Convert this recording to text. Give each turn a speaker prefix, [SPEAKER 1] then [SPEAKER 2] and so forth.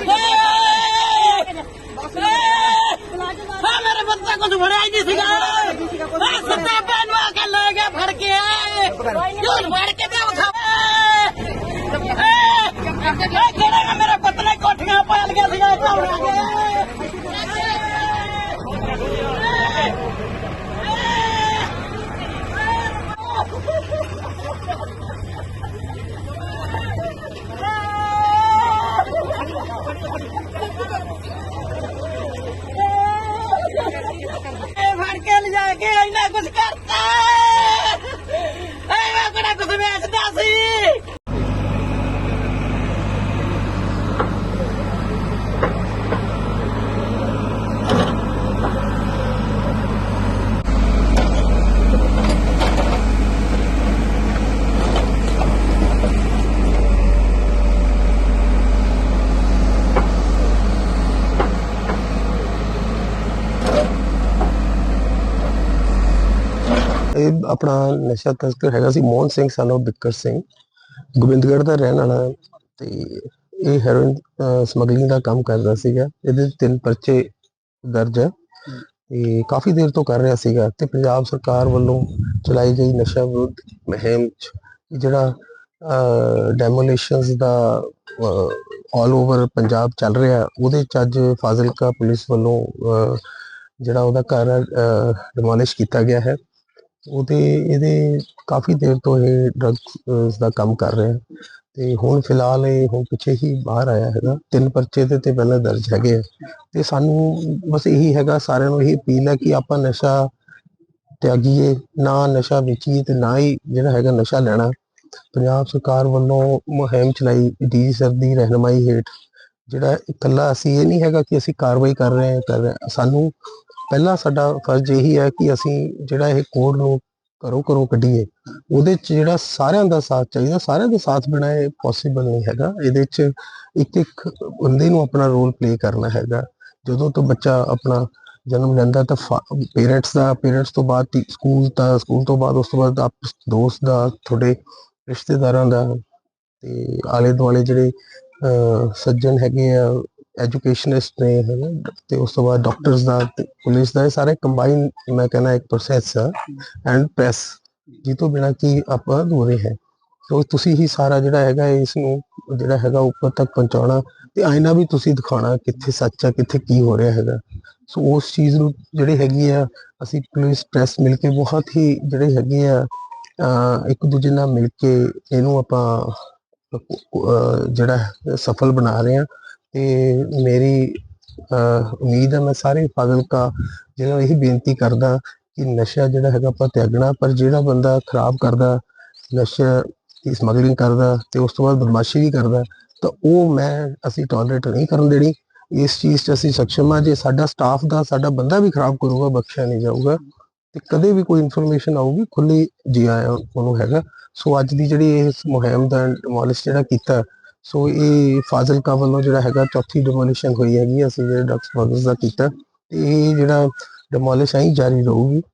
[SPEAKER 1] ਹਾਂ। ਮੇਰੇ ਬੱਚਾ ਕੁਝ ਫੜਿਆ ਹੀ ਨਹੀਂ ਸੀਗਾ। ਆ ਸੱਤਾ ਪੈਨ ਨੂੰ ਆ ਕੇ ਲੈ ਗਿਆ ਫੜ ਕੇ ਝੂਠ ਫੜ ਕੇ ਤੇ ਉਠਾ ਕਿਹੜਾ ਮੇਰੇ ਪੁੱਤ ਕੋਠੀਆਂ ਪਾਲ ਗਿਆ ਸੀਗਾ ਕੌਣ ਆ ਇਹ ਫੜ ਕੇ ਲਿਜਾ ਕੇ ਇੰਨਾ ਕੁਝ ਕਰਤਾ ਐ ਮੈਂ ਕਿਹੜਾ ਕੁਝ ਵੇਚਦਾ ਸੀ
[SPEAKER 2] ਇਹ ਆਪਣਾ ਨਸ਼ਾ ਤਸਕਰ ਹੈਗਾ ਸੀ ਮੋਹਨ ਸਿੰਘ ਸਾਨੂੰ ਬਿੱਕਰ ਸਿੰਘ। ਗੋਬਿੰਦਗੜ੍ਹ ਦਾ ਰਹਿਣ ਵਾਲਾ ਤੇ ਇਹ ਹੈਰੋਇਨ ਸਮਗਲਿੰਗ ਦਾ ਕੰਮ ਕਰਦਾ ਸੀਗਾ। ਇਹਦੇ ਤਿੰਨ ਪਰਚੇ ਦਰਜ ਹੈ ਤੇ ਕਾਫੀ ਦੇਰ ਤੋਂ ਕਰ ਰਿਹਾ ਸੀਗਾ ਤੇ ਪੰਜਾਬ ਸਰਕਾਰ ਵੱਲੋਂ ਚਲਾਈ ਗਈ ਨਸ਼ਾ ਵਿਰੁੱਧ ਮੁਹਿੰਮ ਜਿਹੜਾ ਡੈਮੋਲੇਸ਼ਨਸ ਦਾ ਆਲ ਓਵਰ ਪੰਜਾਬ ਚੱਲ ਰਿਹਾ, ਉਹਦੇ ਚ ਅੱਜ ਫਾਜ਼ਿਲਕਾ ਪੁਲਿਸ ਵੱਲੋਂ ਜਿਹੜਾ ਉਹਦਾ ਘਰ ਡਿਮੋਲਿਸ਼ ਕੀਤਾ ਗਿਆ ਹੈ। ਉਹਦੇ, ਇਹਦੇ ਕਾਫੀ ਦੇਰ ਤੋਂ ਇਹ ਡਰੱਗਸ ਦਾ ਕੰਮ ਕਰ ਰਿਹਾ ਤੇ ਹੁਣ ਫਿਲਹਾਲ ਇਹ ਹੁਣ ਪਿੱਛੇ ਹੀ ਬਾਹਰ ਆਇਆ ਹੈਗਾ। ਤਿੰਨ ਪਰਚੇ ਤੇ ਤੇ ਪਹਿਲਾਂ ਦਰਜ ਹੈਗੇ ਆ। ਤੇ ਸਾਨੂੰ ਬਸ ਇਹੀ ਹੈਗਾ, ਸਾਰਿਆਂ ਨੂੰ ਇਹ ਅਪੀਲ ਹੈ ਕਿ ਆਪਾਂ ਨਸ਼ਾ ਤਿਆਗੀਏ, ਨਾ ਨਸ਼ਾ ਵੇਚੀਏ ਤੇ ਨਾ ਹੀ ਜਿਹੜਾ ਹੈਗਾ ਨਸ਼ਾ ਲੈਣਾ। ਪੰਜਾਬ ਸਰਕਾਰ ਵੱਲੋਂ ਮੁਹਿੰਮ ਚਲਾਈ ਡੀ ਸਰ ਦੀ ਰਹਿਨਮਾਈ ਹੇਠ। ਜਿਹੜਾ ਇਕੱਲਾ ਅਸੀਂ ਇਹ ਨਹੀਂ ਹੈਗਾ ਕਿ ਅਸੀਂ ਕਾਰਵਾਈ ਕਰ ਰਹੇ ਹਾਂ, ਕਰ ਰਹੇ ਸਾਨੂੰ ਪਹਿਲਾ ਸਾਡਾ ਫਰਜ਼ ਇਹੀ ਹੈ ਕਿ ਅਸੀਂ ਜਿਹੜਾ ਇਹ ਕੋਡ ਨੂੰ ਘਰੋਂ ਘਰੋਂ ਕੱਢੀਏ ਉਹਦੇ ਚ ਜਿਹੜਾ ਸਾਰਿਆਂ ਦਾ ਸਾਥ ਚਾਹੀਦਾ ਸਾਰਿਆਂ ਦਾ ਸਾਥ ਬਿਨਾਂ ਇਹ ਪੋਸੀਬਲ ਨਹੀਂ ਹੈਗਾ। ਇਹਦੇ ਚ ਇੱਕ ਇੱਕ ਬੰਦੇ ਨੂੰ ਆਪਣਾ ਰੋਲ ਪਲੇ ਕਰਨਾ ਹੈਗਾ। ਜਦੋਂ ਤੋਂ ਬੱਚਾ ਆਪਣਾ ਜਨਮ ਲੈਂਦਾ ਤਾਂ ਪੇਰੈਂਟਸ ਦਾ ਪੇਰੈਂਟਸ ਤੋਂ ਬਾਅਦ ਸਕੂਲ ਦਾ ਸਕੂਲ ਤੋਂ ਬਾਅਦ ਉਸ ਤੋਂ ਬਾਅਦ ਆਪ ਦੋਸਤ ਦਾ ਤੁਹਾਡੇ ਰਿਸ਼ਤੇਦਾਰਾਂ ਦਾ ਤੇ ਆਲੇ ਦੁਆਲੇ ਜਿਹੜੇ ਅਹ, ਸੱਜਣ ਹੈਗੇ ਆ ਐਜੂਕੇਸ਼ਨਿਸਟ ਨੇ ਹੈਨਾ ਤੇ ਉਸ ਤੋਂ ਬਾਅਦ ਡਾਕਟਰਸ ਦਾ ਤੇ ਪੁਲਿਸ ਦਾ ਇਹ ਸਾਰੇ ਕੰਬਾਈਨ ਮੈਂ ਕਹਿੰਦਾ ਇੱਕ ਪ੍ਰੋਸੈਸ ਹੈ ਐਂਡ ਪ੍ਰੈਸ ਜੀ ਤੋਂ ਬਿਨਾ ਕੀ ਆਪਾਂ ਅਧੂਰੇ ਹੈ। ਸੋ ਤੁਸੀਂ ਹੀ ਸਾਰਾ ਜਿਹੜਾ ਹੈਗਾ ਇਸ ਨੂੰ ਜਿਹੜਾ ਹੈਗਾ ਉੱਪਰ ਤੱਕ ਪਹੁੰਚਾਉਣਾ, ਤੇ ਆਇਨਾ ਵੀ ਤੁਸੀਂ ਦਿਖਾਉਣਾ ਕਿੱਥੇ ਸੱਚ ਆ, ਕਿੱਥੇ ਕੀ ਹੋ ਰਿਹਾ ਹੈਗਾ। ਸੋ ਉਸ ਚੀਜ਼ ਨੂੰ ਜਿਹੜੀ ਹੈਗੀ ਆ, ਅਸੀਂ ਪੁਲਿਸ ਪ੍ਰੈਸ ਮਿਲ ਕੇ ਬਹੁਤ ਹੀ ਜਿਹੜੇ ਹੈਗੇ ਆ ਇੱਕ ਦੂਜੇ ਨਾਲ ਮਿਲ ਕੇ ਇਹਨੂੰ ਆਪਾਂ ਜਿਹੜਾ ਸਫਲ ਬਣਾ ਰਹੇ ਹਾਂ ਤੇ ਮੇਰੀ ਉਮੀਦ ਹੈ ਮੈਂ ਸਾਰੇ ਫਾਜ਼ਿਲਕਾ ਜਿਹਨਾਂ ਨੂੰ ਇਹ ਬੇਨਤੀ ਕਰਦਾ ਕਿ ਨਸ਼ਾ ਜਿਹੜਾ ਹੈਗਾ ਆਪਾਂ ਤਿਆਗਣਾ ਪਰ ਜਿਹੜਾ ਬੰਦਾ ਖਰਾਬ ਕਰਦਾ, ਨਸ਼ਾ ਦੀ ਸਮਗਲਿੰਗ ਕਰਦਾ ਤੇ ਉਸ ਤੋਂ ਬਾਅਦ ਬਦਮਾਸ਼ੀ ਵੀ ਕਰਦਾ, ਤਾਂ ਉਹ ਮੈਂ, ਅਸੀਂ ਟੋਲਰੇਟ ਨਹੀਂ ਕਰਨ ਦੇਣੀ। ਇਸ ਚੀਜ਼ 'ਚ ਅਸੀਂ ਸક્ષਮ ਹਾਂ, ਜੇ ਸਾਡਾ ਸਟਾਫ ਦਾ, ਸਾਡਾ ਬੰਦਾ ਵੀ ਖਰਾਬ ਕਰੂਗਾ, ਬਖਸ਼ਿਆ ਨਹੀਂ ਜਾਊਗਾ, ਤੇ ਕਦੇ ਵੀ ਕੋਈ ਇਨਫੋਰਮੇਸ਼ਨ ਆਊਗੀ ਖੁੱਲੀ ਜੀ ਆਇਆ ਉਹਨੂੰ ਹੈਗਾ। ਸੋ ਅੱਜ ਦੀ ਜਿਹੜੀ ਇਸ ਮੁਹਿੰਮ ਦਾ ਡਿਮੋਲਿਸ਼ ਜਿਹੜਾ ਕੀਤਾ ਸੋ ਇਹ ਫਾਜ਼ਿਲਕਾ ਵੱਲੋਂ ਜਿਹੜਾ ਹੈਗਾ ਚੌਥੀ ਡਿਮੋਲਿਸ਼ਨ ਹੋਈ ਹੈਗੀ, ਅਸੀਂ ਜਿਹੜਾ ਡਾਕਟਰ ਸਮਗਲਰਸ ਦਾ ਕੀਤਾ, ਤੇ ਇਹ ਜਿਹੜਾ ਡਿਮੋਲਿਸ਼ ਹੈ ਜਾਰੀ ਰਹੂਗੀ।